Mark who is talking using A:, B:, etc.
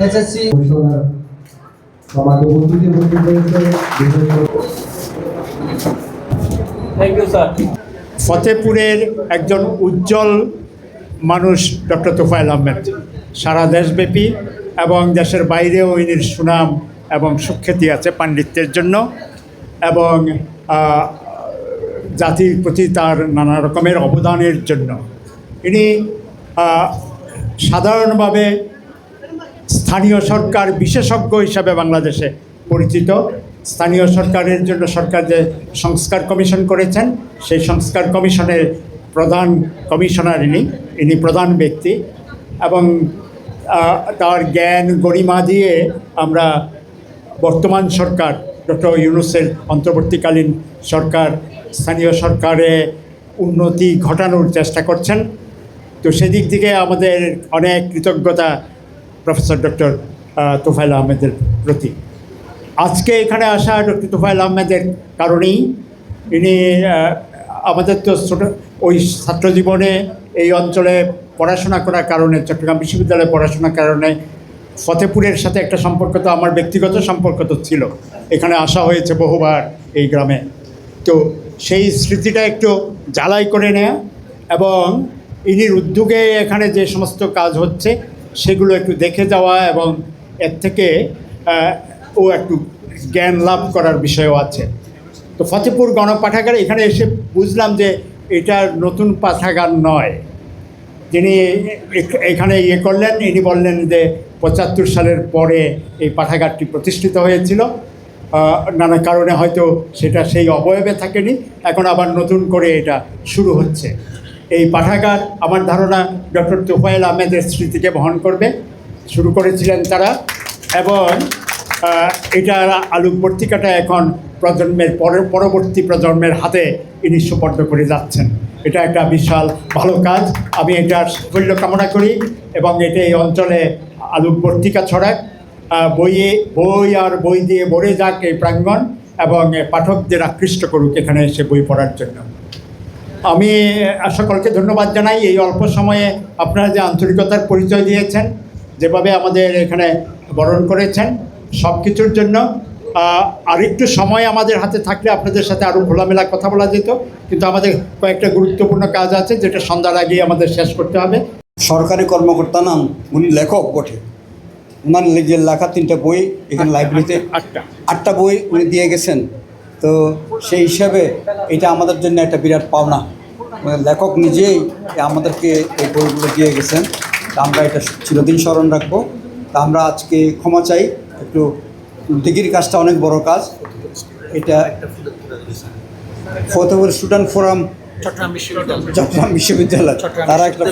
A: SSC
B: commissioner আমাকে বন্ধুকে বন্ধু করেছে।
C: থ্যাংক ইউ স্যার
D: ফতেপুরের একজন উজ্জ্বল মানুষ ডক্টর তোফায়েল আহমেদ। সারা দেশব্যাপী এবং দেশের বাইরেও ইনির সুনাম এবং সুখ্যাতি আছে পাণ্ডিত্যের জন্য এবং জাতির প্রতি তার নানা রকমের অবদানের জন্য। ইনি সাধারণভাবে স্থানীয় সরকার বিশেষজ্ঞ হিসাবে বাংলাদেশে পরিচিত। স্থানীয় সরকারের জন্য সরকার যে সংস্কার কমিশন করেছেন, সেই সংস্কার কমিশনের প্রধান কমিশনার ইনি ইনি প্রধান ব্যক্তি এবং তার জ্ঞান গরিমা দিয়ে আমরা বর্তমান সরকার, ডক্টর ইউনুসের অন্তর্বর্তীকালীন সরকার, স্থানীয় সরকারে উন্নতি ঘটানোর চেষ্টা করছেন। তো সেদিক থেকে আমাদের অনেক কৃতজ্ঞতা প্রফেসর ডক্টর তোফাইল আহমেদের প্রতি। আজকে এখানে আসা ডক্টর তোফাইল আহমেদের কারণেই ইনি আমাদের তো ছোটো, ওই ছাত্র জীবনে এই অঞ্চলে পড়াশোনা করার কারণে, চট্টগ্রাম বিশ্ববিদ্যালয়ে পড়াশোনার কারণে ফতেপুরের সাথে একটা সম্পর্ক তো, আমার ব্যক্তিগত সম্পর্ক তো ছিল। এখানে আসা হয়েছে বহুবার এই গ্রামে। তো সেই স্মৃতিটা একটু জ্বালাই করে নেয়া এবং ইনির উদ্যোগে এখানে যে সমস্ত কাজ হচ্ছে সেগুলো একটু দেখে যাওয়া এবং এর থেকে ও একটু জ্ঞান লাভ করার বিষয়ও আছে। তো ফতেপুর গণপাঠাগার, এখানে এসে বুঝলাম যে এটা নতুন পাঠাগার নয়। যিনি এখানে ইয়ে করলেন, ইনি বললেন যে পঁচাত্তর সালের পরে এই পাঠাগারটি প্রতিষ্ঠিত হয়েছিল। নানা কারণে হয়তো সেটা সেই অবয়বে থাকেনি, এখন আবার নতুন করে এটা শুরু হচ্ছে। এই পাঠাগার আমার ধারণা ডক্টর তোফায়েল আহমেদের স্মৃতিকে বহন করবে। শুরু করেছিলেন তারা এবং আহ, এটার আলোকবর্তিকাটা এখন প্রজন্মের পরবর্তী প্রজন্মের হাতে ইনি সুপর্দ করে যাচ্ছেন। এটা একটা বিশাল ভালো কাজ। আমি এটার সাফল্য কামনা করি এবং এটা এই অঞ্চলে আলোকবর্তিকা ছড়াক। বইয়ে বই আর বই দিয়ে ভরে যাক এই প্রাঙ্গণ এবং পাঠকদের আকৃষ্ট করুক এখানে এসে বই পড়ার জন্য। আমি সকলকে ধন্যবাদ জানাই। এই অল্প সময়ে আপনারা যে আন্তরিকতার পরিচয় দিয়েছেন যেভাবে আমাদের এখানে বরণ করেছেন সব কিছুর জন্য আহ, আরেকটু সময় আমাদের হাতে থাকলে আপনাদের সাথে আরও খোলামেলা কথা বলা যেত কিন্তু আমাদের কয়েকটা গুরুত্বপূর্ণ কাজ আছে যেটা সন্ধ্যার আগেই আমাদের শেষ করতে হবে।
E: সরকারি কর্মকর্তা নাম উনি লেখক বটে। ওনার যে লেখা তিনটা বই এখানে লাইব্রেরিতে
D: আটটা।
E: আটটা বই উনি দিয়ে গেছেন। তো সেই হিসাবে এটা আমাদের জন্য একটা বিরাট পাওনা। মানে লেখক নিজেই আমাদেরকে এই বইগুলো দিয়ে গেছেন। তা আমরা এটা চিরদিন স্মরণ রাখব। তা আমরা আজকে ক্ষমা চাই। একটু ডিগ্রির কাজটা অনেক বড় কাজ। এটা ফতেপুর স্টুডেন্ট ফোরাম
C: চট্টগ্রাম বিশ্ববিদ্যালয়।
E: চট্টগ্রাম বিশ্ববিদ্যালয়। তারা একটা